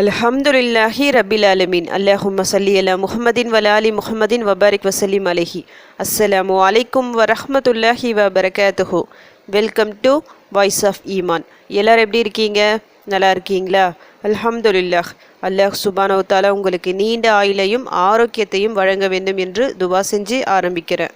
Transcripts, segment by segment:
அல்ஹம்துலில்லாஹி ரபில் அலமின் அல்லாஹும் சல்லி அலா முஹமதின் வலாலி முஹமதின் வபாரிக் வசலிம் அலஹி. அஸ்ஸலாமு அலைக்கும் வரஹமத்துல்லாஹி வபரகாத்துஹு. வெல்கம் டு வாய்ஸ் ஆஃப் ஈமான். எல்லோரும் எப்படி இருக்கீங்க? நல்லா இருக்கீங்களா? அல்ஹம்துலில்லாஹ். அல்லாஹ் சுபானோ உங்களுக்கு நீண்ட ஆயுளையும் ஆரோக்கியத்தையும் வழங்க வேண்டும் என்று துவா செஞ்சு ஆரம்பிக்கிறேன்.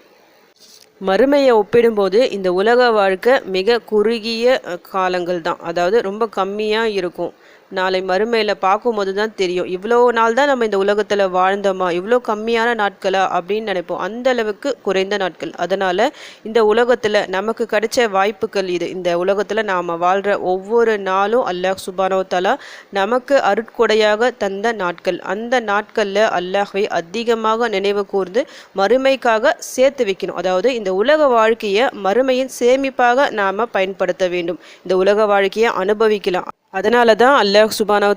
மறுமையை ஒப்பிடும்போது இந்த உலக வாழ்க்கை மிக குறுகிய காலங்கள் தான் அதாவது ரொம்ப கம்மியாக இருக்கும். நாளை மறுமையில் பார்க்கும்போது தான் தெரியும். இவ்வளோ நாள் தான் நம்ம இந்த உலகத்தில் வாழ்ந்தோமா? இவ்வளோ கம்மியான நாட்களா? அப்படின்னு நினைப்போம். அந்த அளவுக்கு குறைந்த நாட்கள். அதனால் இந்த உலகத்தில் நமக்கு கிடைச்ச வாய்ப்புகள் இது. இந்த உலகத்தில் நாம் வாழ்கிற ஒவ்வொரு நாளும் அல்லாஹ் சுபானோத்தாலா நமக்கு அருட்கொடையாக தந்த நாட்கள். அந்த நாட்களில் அல்லாஹ்வை அதிகமாக நினைவு கூர்ந்து மறுமைக்காக சேர்த்து வைக்கணும். அதாவது இந்த உலக வாழ்க்கையை மறுமையின் சேமிப்பாக நாம் பயன்படுத்த வேண்டும். இந்த உலக வாழ்க்கையை அனுபவிக்கலாம். அதனால தான் அல்லாஹ் சுபானவ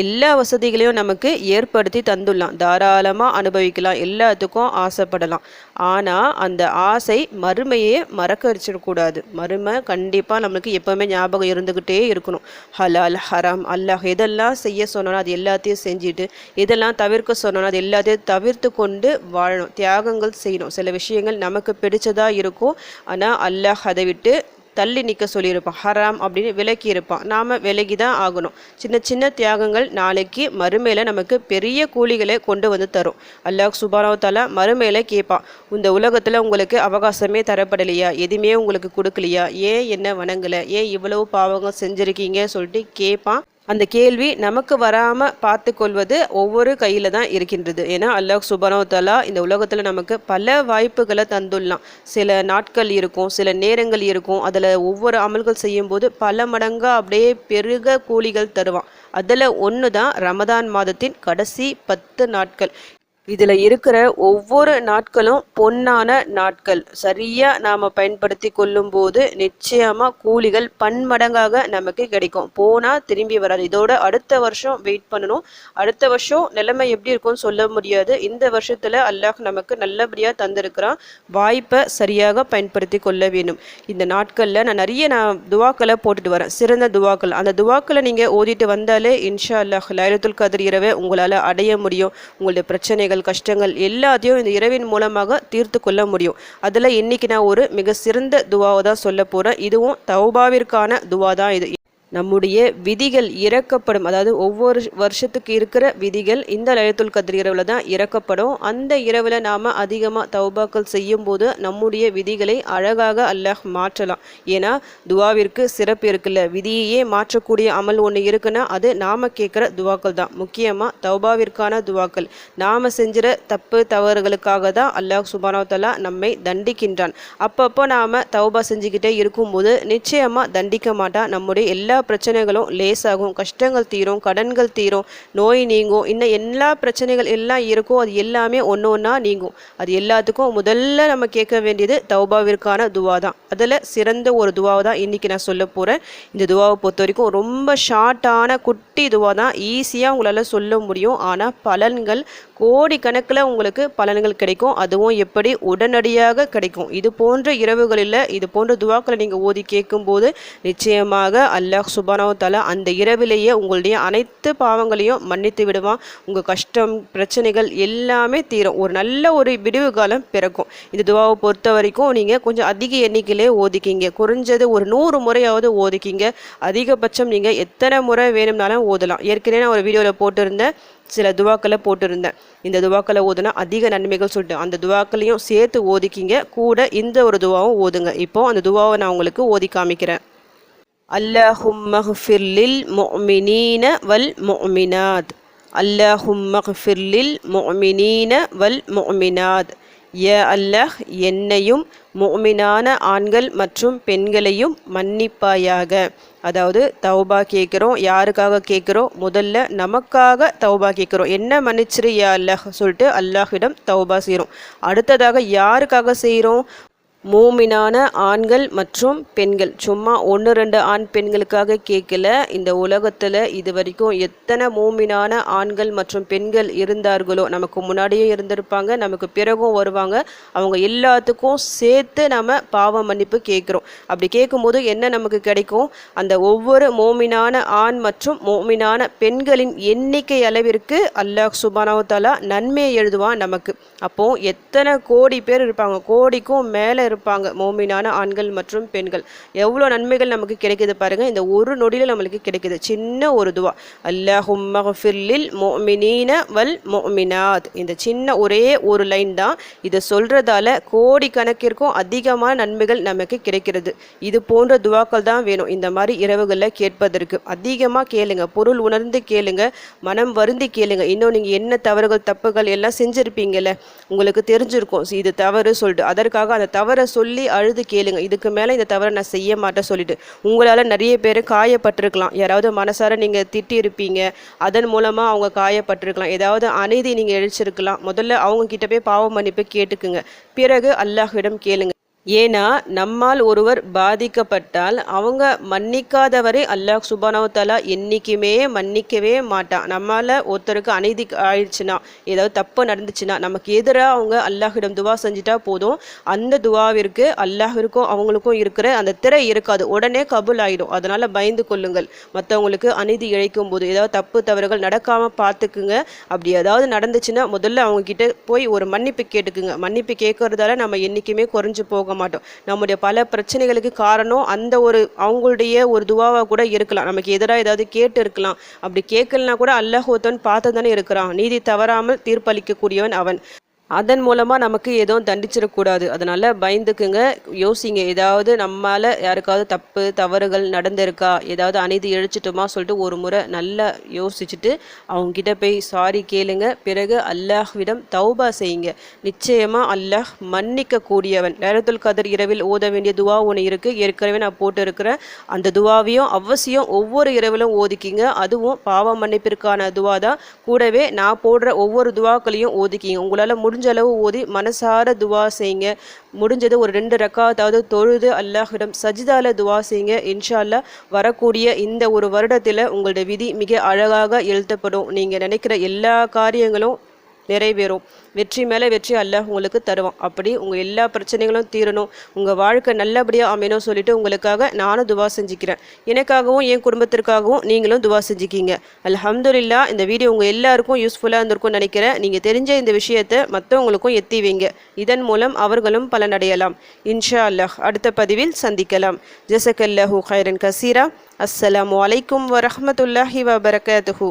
எல்லா வசதிகளையும் நமக்கு ஏற்படுத்தி தந்துடலாம். தாராளமாக அனுபவிக்கலாம். எல்லாத்துக்கும் ஆசைப்படலாம். ஆனால் அந்த ஆசை மறுமையே மறக்க வச்சிடக்கூடாது. மறுமை கண்டிப்பாக நம்மளுக்கு எப்போவுமே ஞாபகம் இருந்துக்கிட்டே இருக்கணும். ஹலால் ஹராம் அல்லாஹ் எதெல்லாம் செய்ய சொன்னானோ அது எல்லாத்தையும் செஞ்சுட்டு எதெல்லாம் தவிர்க்க சொன்னானோ அது எல்லாத்தையும் தவிர்த்து கொண்டு வாழணும். தியாகங்கள் செய்யணும். சில விஷயங்கள் நமக்கு பிடிச்சதாக இருக்கும். ஆனால் அல்லாஹ் அதை விட்டு தள்ளி நிற்க சொல்லியிருப்பான். ஹராம் அப்படின்னு விலக்கி இருப்பான். நாம் விலகி தான் ஆகணும். சின்ன சின்ன தியாகங்கள் நாளைக்கு மறுமையில் நமக்கு பெரிய கூலிகளை கொண்டு வந்து தரும். அல்லாஹ் சுபானவ மறுமையில் கேட்பான். இந்த உலகத்தில் உங்களுக்கு அவகாசமே தரப்படலையா? எதுவுமே உங்களுக்கு கொடுக்கலையா? ஏன் என்ன வணங்கலை? ஏன் இவ்வளவு பாவங்கள் செஞ்சுருக்கீங்க சொல்லிட்டு கேட்பான். அந்த கேள்வி நமக்கு வராமல் பார்த்து கொள்வது ஒவ்வொரு கையில் தான் இருக்கின்றது. ஏன்னா அல்லாஹ் சுபனோத்தலா தலா இந்த உலகத்தில் நமக்கு பல வாய்ப்புகளை தந்துடலாம் சில நாட்கள் இருக்கும் சில நேரங்கள் இருக்கும். அதில் ஒவ்வொரு அமல்கள் செய்யும்போது பல மடங்காக அப்படியே பெருக கூலிகள் தருவான். அதில் ஒன்று தான் ரமதான் மாதத்தின் கடைசி பத்து நாட்கள். இதில் இருக்கிற ஒவ்வொரு நாட்களும் பொன்னான நாட்கள். சரியாக நாம் பயன்படுத்தி கொள்ளும்போது நிச்சயமாக கூலிகள் பன்மடங்காக நமக்கு கிடைக்கும். போனால் திரும்பி வராது. இதோட அடுத்த வருஷம் வெயிட் பண்ணணும். அடுத்த வருஷம் நிலைமை எப்படி இருக்கும்னு சொல்ல முடியாது. இந்த வருஷத்தில் அல்லாஹ் நமக்கு நல்லபடியாக தந்திருக்கிறான். வாய்ப்பை சரியாக பயன்படுத்தி கொள்ள வேண்டும். இந்த நாட்களில் நான் நிறைய நான் துவாக்களை போட்டுட்டு வரேன். சிறந்த துவாக்கள். அந்த துவாக்களை நீங்கள் ஓதிட்டு வந்தாலே இன்ஷா அல்லாஹ் லைலத்துல் கதிர் இரவை உங்களால் அடைய முடியும். உங்களுடைய பிரச்சனைகள் கஷ்டங்கள் எல்லாத்தையும் இந்த இரவின் மூலமாக தீர்த்து கொள்ள முடியும். அதில் இன்னைக்கு நான் ஒரு மிக சிறந்த துவாவை தான் சொல்ல போகிறேன் இதுவும் தௌபாவிற்கான துவா தான் இது. நம்முடைய விதிகள் இறக்கப்படும் அதாவது ஒவ்வொரு வருஷத்துக்கு இருக்கிற விதிகள் இந்த லயத்துல் கதிர் இரவில் தான் இறக்கப்படும். அந்த இரவில் நாம் அதிகமாக தௌபாக்கள் செய்யும்போது நம்முடைய விதிகளை அழகாக அல்லாஹ் மாற்றலாம். ஏன்னா துவாவிற்கு சிறப்பு இருக்குல்ல. விதியையே மாற்றக்கூடிய அமல் ஒன்று இருக்குன்னா அது நாம் கேட்குற துவாக்கள் தான். முக்கியமாக தௌபாவிற்கான துவாக்கள். நாம் செஞ்சிற தப்பு தவறுகளுக்காக தான் அல்லாஹ் சுபானவத்தலா நம்மை தண்டிக்கின்றான். அப்பப்போ நாம் தௌபா செஞ்சுக்கிட்டே இருக்கும்போது நிச்சயமாக தண்டிக்க மாட்டான் நம்முடைய எல்லா பிரச்சனைகளும் லேசாகும் கஷ்டங்கள் தீரும் கடன்கள் தீரும் நோய் நீங்கும். இன்னும் எல்லா பிரச்சனைகள் எல்லாம் இருக்கோ அது எல்லாமே ஒன்று ஒன்றா நீங்கும். அது எல்லாத்துக்கும் முதல்ல நம்ம கேட்க வேண்டியது தௌபாவிற்கான துவா தான். அதில் சிறந்த ஒரு துவாவை தான் இன்றைக்கி நான் சொல்ல போகிறேன் இந்த துவாவை பொறுத்த வரைக்கும் ரொம்ப ஷார்ட்டான குட்டி துவா தான். ஈஸியாக உங்களால் சொல்ல முடியும். ஆனால் பலன்கள் கோடிக்கணக்கில் உங்களுக்கு பலன்கள் கிடைக்கும். அதுவும் எப்படி? உடனடியாக கிடைக்கும். இது போன்ற இரவுகளில் இது போன்ற துவாக்களை நீங்கள் ஓதி கேட்கும்போது நிச்சயமாக அல்லாஹ் சுபானவத்தால் அந்த இரவிலேயே உங்களுடைய அனைத்து பாவங்களையும் மன்னித்து விடுவான். உங்கள் கஷ்டம் பிரச்சனைகள் எல்லாமே தீரும். ஒரு நல்ல ஒரு விடிவு காலம் பிறக்கும். இந்த துவாவை பொறுத்த வரைக்கும் நீங்கள் கொஞ்சம் அதிக எண்ணிக்கையிலே ஓதிக்கிங்க. குறைஞ்சது ஒரு நூறு முறையாவது ஓதிக்கிங்க. அதிகபட்சம் நீங்கள் எத்தனை முறை வேணும்னாலும் ஓதலாம். ஏற்கனவே நான் ஒரு வீடியோவில் போட்டிருந்தேன் சில துவாக்களை போட்டிருந்தேன். இந்த துவாக்களை ஓதுனா அதிக நன்மைகள் சொல்லிட்டு அந்த துவாக்களையும் சேர்த்து ஓதிக்கிங்க. கூட இந்த ஒரு துவாவும் ஓதுங்க. இப்போ அந்த துவாவை நான் உங்களுக்கு ஓதி காமிக்கிறேன். அல்லாஹும்மஹ்ஃபிர்லில் மொமினீன வல் மொமினாத் அல்லாஹும்மஹ்ஃபிர்லில் மொமினீன வல் மொமினாத் ய அல்லாஹ் என்னையும் மொமினான ஆண்கள் மற்றும் பெண்களையும் மன்னிப்பாயாக. அதாவது தௌபா கேட்குறோம். யாருக்காக கேட்குறோம்? முதல்ல நமக்காக தௌபா கேட்குறோம். என்ன மன்னிச்சிரு யா அல்லாஹ்? சொல்லிட்டு அல்லாஹிடம் தௌபா செய்கிறோம். அடுத்ததாக யாருக்காக செய்கிறோம்? மூமினான ஆண்கள் மற்றும் பெண்கள். சும்மா ஒன்று ரெண்டு ஆண் பெண்களுக்காக கேட்கல. இந்த உலகத்தில் இது வரைக்கும் எத்தனை மூமினான ஆண்கள் மற்றும் பெண்கள் இருந்தார்களோ நமக்கு முன்னாடியே இருந்திருப்பாங்க நமக்கு பிறகும் வருவாங்க. அவங்க எல்லாத்துக்கும் சேர்த்து நம்ம பாவ மன்னிப்பு கேட்குறோம். அப்படி கேட்கும்போது என்ன நமக்கு கிடைக்கும்? அந்த ஒவ்வொரு மோமினான ஆண் மற்றும் மோமினான பெண்களின் எண்ணிக்கை அளவிற்கு அல்லாஹ் சுபானாவத்தாலா நன்மையை எழுதுவான் நமக்கு. அப்போது எத்தனை கோடி பேர் இருப்பாங்க. கோடிக்கும் மேலே இருப்பாங்க. மோமினான ஆண்கள் மற்றும் பெண்கள். எவ்வளோ நன்மைகள் நமக்கு கிடைக்குது பாருங்கள் இந்த ஒரு நொடியில் நம்மளுக்கு கிடைக்குது. சின்ன ஒரு துவா. அல்லாஹும் மோமினீன வல் மோமினாத் இந்த சின்ன ஒரே ஒரு லைன் தான். இதை சொல்கிறதால கோடிக்கணக்கிற்கும் அதிகமான நன்மைகள் நமக்கு கிடைக்கிறது. இது போன்ற துவாக்கள் தான் வேணும். இந்த மாதிரி இரவுகளில் கேட்பதற்கு. அதிகமாக கேளுங்க. பொருள் உணர்ந்து கேளுங்க. மனம் வருந்தி கேளுங்க. இன்னும் நீங்கள் என்ன தவறுகள் தப்புகள் எல்லாம் செஞ்சுருப்பீங்கல்ல. உங்களுக்கு தெரிஞ்சிருக்கும். இது தவறு சொல்லிட்டு. அதற்காக அந்த தவறை சொல்லி அழுது கேளுங்க. இதுக்கு மேலே இந்த தவறை நான் செய்ய மாட்டேன் சொல்லிட்டு. உங்களால் நிறைய பேர் காயப்பட்டிருக்கலாம். யாராவது மனசார நீங்கள் திட்டி இருப்பீங்க அதன் மூலமாக அவங்க காயப்பட்டிருக்கலாம். ஏதாவது அநீதி நீங்கள் எழுச்சிருக்கலாம். முதல்ல அவங்க கிட்ட போய் பாவ மன்னிப்பு கேட்டுக்குங்க. பிறகு அல்லாஹ்விடம் கேளுங்க. ஏன்னா நம்மால் ஒருவர் பாதிக்கப்பட்டால் அவங்க மன்னிக்காதவரை அல்லாஹ் சுபானவத்தாலா என்றைக்குமே மன்னிக்கவே மாட்டான் நம்மால் ஒருத்தருக்கு அநீதி ஆயிடுச்சுன்னா ஏதாவது தப்பு நடந்துச்சுன்னா நமக்கு எதிராக அவங்க அல்லாஹிடம் துவா செஞ்சுட்டா போதும். அந்த துவாவிற்கு அல்லாஹிற்கும் அவங்களுக்கும் இருக்கிற அந்த திரை இருக்காது. உடனே கபுல் ஆகிடும் அதனால் பயந்து கொள்ளுங்கள். மற்றவங்களுக்கு அநீதி இழைக்கும் போது ஏதாவது தப்பு தவறுகள் நடக்காமல் பார்த்துக்குங்க. அப்படி ஏதாவது நடந்துச்சுன்னா முதல்ல அவங்கக்கிட்ட போய் ஒரு மன்னிப்பு கேட்டுக்குங்க. மன்னிப்பு கேட்கறதால நம்ம என்றைக்குமே குறைஞ்சு போக மாட்டோம் நம்முடைய பல பிரச்சனைகளுக்கு காரணம் அந்த ஒரு அவங்களுடைய ஒரு துவாவாக கூட இருக்கலாம். நமக்கு எதிராக ஏதாவது கேட்டு இருக்கலாம். அப்படி கேட்கலனா கூட அல்லாஹோத்தன் பார்த்து தானே இருக்கிறான். நீதி தவறாமல் தீர்ப்பளிக்கக்கூடியவன் அவன். அதன் மூலமாக நமக்கு எதுவும் தண்டிச்சிடக்கூடாது. அதனால் பயந்துக்குங்க. யோசிங்க. ஏதாவது நம்மால் யாருக்காவது தப்பு தவறுகள் நடந்திருக்கா? ஏதாவது அநீதி இழைச்சிட்டோமா சொல்லிட்டு ஒரு முறை நல்லா யோசிச்சுட்டு அவங்ககிட்ட போய் சாரி கேளுங்க. பிறகு அல்லாஹ்விடம் தௌபா செய்யுங்க. நிச்சயமாக அல்லாஹ் மன்னிக்க கூடியவன் நேரத்துல் கதர் இரவில் ஓத வேண்டிய துவா ஒன்று இருக்குது ஏற்கனவே நான் போட்டு இருக்கிறேன் அந்த துவாவையும் அவசியம் ஒவ்வொரு இரவிலும் ஓதிக்கிங்க. அதுவும் பாவ மன்னிப்பிற்கான துவா தான் கூடவே நான் போடுற ஒவ்வொரு துவாக்களையும் ஓதிக்கிங்க. உங்களால் முடிஞ்ச முடிஞ்ச அளவு ஓதி மனசார துவா செய்யுங்க. முடிஞ்சது ஒரு ரெண்டு ரக்காத்தாவது தொழுது அல்லாஹிடம் சஜிதால துவா செய்யுங்க. இன்ஷால்லா வரக்கூடிய இந்த ஒரு வருடத்தில் உங்களுடைய விதி மிக அழகாக எழுத்தப்படும். நீங்கள் நினைக்கிற எல்லா காரியங்களும் நிறைவேறும். வெற்றி மேலே வெற்றி அல்ல உங்களுக்கு தருவான். அப்படி உங்கள் எல்லா பிரச்சனைகளும் தீரணும். உங்கள் வாழ்க்கை நல்லபடியாக அமையணும் சொல்லிட்டு உங்களுக்காக நானும் துவா செஞ்சுக்கிறேன். எனக்காகவும் என் குடும்பத்திற்காகவும் நீங்களும் துவா செஞ்சுக்கிங்க. அலமதுல்லா இந்த வீடியோ உங்கள் எல்லாருக்கும் யூஸ்ஃபுல்லாக இருந்திருக்கும்னு நினைக்கிறேன். நீங்கள் தெரிஞ்ச இந்த விஷயத்தை மற்றவங்களுக்கும் எத்தி வைங்க. இதன் மூலம் அவர்களும் பலனடையலாம். இன்ஷா அல்லாஹ் அடுத்த பதிவில் சந்திக்கலாம். ஜசக்கல்லஹூ ஹைரன் கசீரா. அஸ்ஸலாம் அலைக்கும் வரமத்துல்லாஹி வபரகாத்துஹூ.